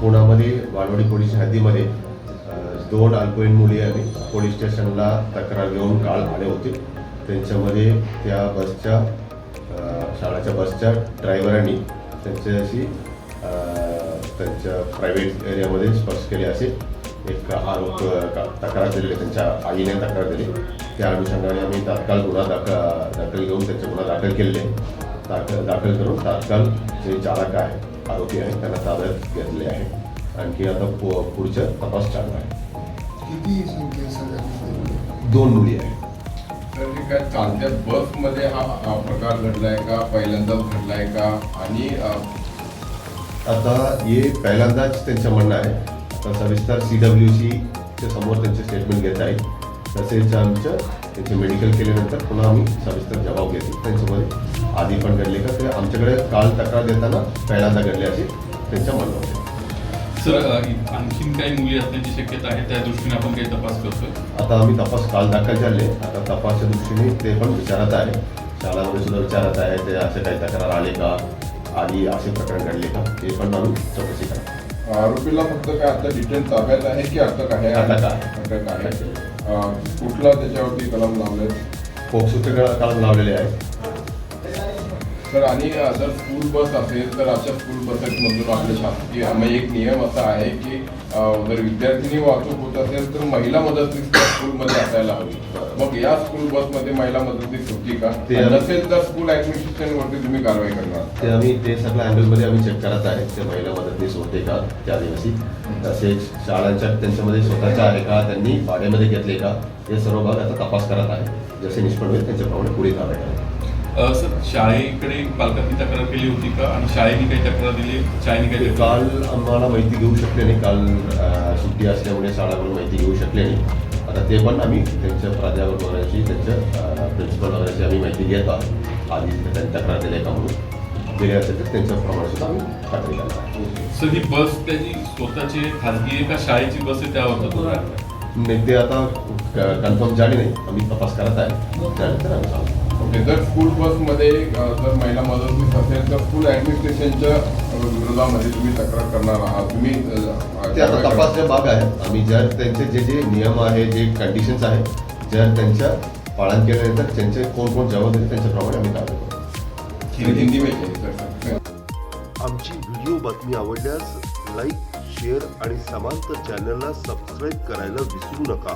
पुण्यामध्ये बालवाडी पोलीस हद्दीमध्ये दोन अल्पवयीन मुली आणि पोलीस स्टेशनला तक्रार घेऊन काल आले होते. त्यांच्यामध्ये त्या बसच्या शाळेच्या बसच्या ड्रायव्हरांनी त्यांच्याशी त्यांच्या प्रायव्हेट एरियामध्ये स्पर्श केले असे. एक आरोप का- तक्रार दिलेली त्यांच्या आईने तक्रार दिली. त्या अनुषंगाने आम्ही तात्काळ गुन्हा दाखल दाखल घेऊन त्यांचे गुन्हा दाखल केले. दाखल दाखल करून तात्काळ जे चालक आहे आरोपी आहे त्यांना ताब्यात घेतले आहे. आणखी आता पु- पुढचा तपास चालू आहे. किती संख्या सगळ्यात दोन मुली आहेत. तर हे काय चालत्या बसमध्ये हा प्रकार घडलाय का? पहिल्यांदाच घडलाय का? आणि आता हे पहिल्यांदाच त्यांचं म्हणणं आहे. आता सविस्तर सी डब्ल्यू सीच्या समोर त्यांचे स्टेटमेंट घेत आहे तसेच आमचं त्यांचे मेडिकल केल्यानंतर पुन्हा आम्ही सविस्तर जबाब घेतो. त्यांच्यामध्ये आधी पण घडले का? ते आमच्याकडे काल तक्रार देताना पहिल्यांदा घडले असे त्यांचं म्हणणं होतं सर आणखीन काही मुली असण्याची शक्यता आहे त्या दृष्टीने आपण काही तपास करतोय? आता आम्ही तपास काल दाखल झाले. आता तपासच्या दृष्टीने ते पण विचारत आहे. शाळामध्ये सुद्धा विचारत आहे ते असे काही तक्रार आले का? आधी असे प्रकरण घडले का? ते पण आम्ही चौकशी करा आरोपीला फक्त काय आता डिटेल ताब्यात आहे की अटक आहे. अटक आहे. कुठला त्याच्यावरती कलम लावले पोक्सोचे कलम लावलेले आहे तर आणि जर स्कूल बस असेल तर अशा स्कूल बसेसमधून आपले शासकीय म्हणजे एक नियम असा आहे की जर विद्यार्थिनी वाहतूक होत असेल तर महिला मदतनीस त्या स्कूलमध्ये असायला हवी. मग या स्कूल बसमध्ये महिला मदतनीस होती का? नसेल तर स्कूल ऍडमिनिस्ट्रेशन वरती तुम्ही कारवाई करणार. ते आम्ही ते सगळ्या अँगलमध्ये आम्ही चेक करत आहे ते महिला मदतनीस होते का त्या दिवशी? तसेच शाळांच्या त्यांच्यामध्ये स्वतःच्या आहे का? त्यांनी भाड्यामध्ये घेतले का? हे सर्व भाग आता तपास करत आहे. जसे निष्पन्न होईल त्यांच्याप्रमाणे पुढे कारवाई करा अ, सर शाळेकडे पालकांनी तक्रार केली होती का? आणि शाळेने काही तक्रार दिली? शाळेने काही काल आम्हाला माहिती घेऊ शकले नाही. काल सुट्टी असल्यामुळे शाळाकडून माहिती घेऊ शकले नाही. आता ते पण आम्ही त्यांच्या प्राध्यापक वगैरेची त्यांच्या प्रिन्सिपल वगैरेची आम्ही माहिती घेत आहोत. आधी त्यांनी तक्रार दिली का म्हणून. दिले असेल तर त्यांच्याप्रमाणे सुद्धा आम्ही खात्री करणार. सर ही बस त्याची स्वतःची खाजगी आहे का? शाळेची बस आहे? त्यावर तो नाही ते आता कन्फर्म झाले नाही. आम्ही तपास करत आहे. त्यानंतर आम्ही सांगू. ओके जर स्कूल बसमध्ये जर महिला मदतनीस असेल तर स्कूल ऍडमिनिस्ट्रेशनच्या अ, विरोधामध्ये तुम्ही तक्रार करणार आहात. तुम्ही ते आता तपासचे भाग आहे आम्ही जर त्यांचे जे जे नियम आहे जे कंडिशन्स आहे जर त्यांच्या पालन केल्यानंतर त्यांचे कोण कोण जबाबदारी त्यांच्याप्रमाणे आम्ही कारवाई करू. हिंदी आमची व्हिडिओ बातमी आवडल्यास लाईक शेअर आणि समांतर चॅनलला सबस्क्राईब करायला विसरू नका.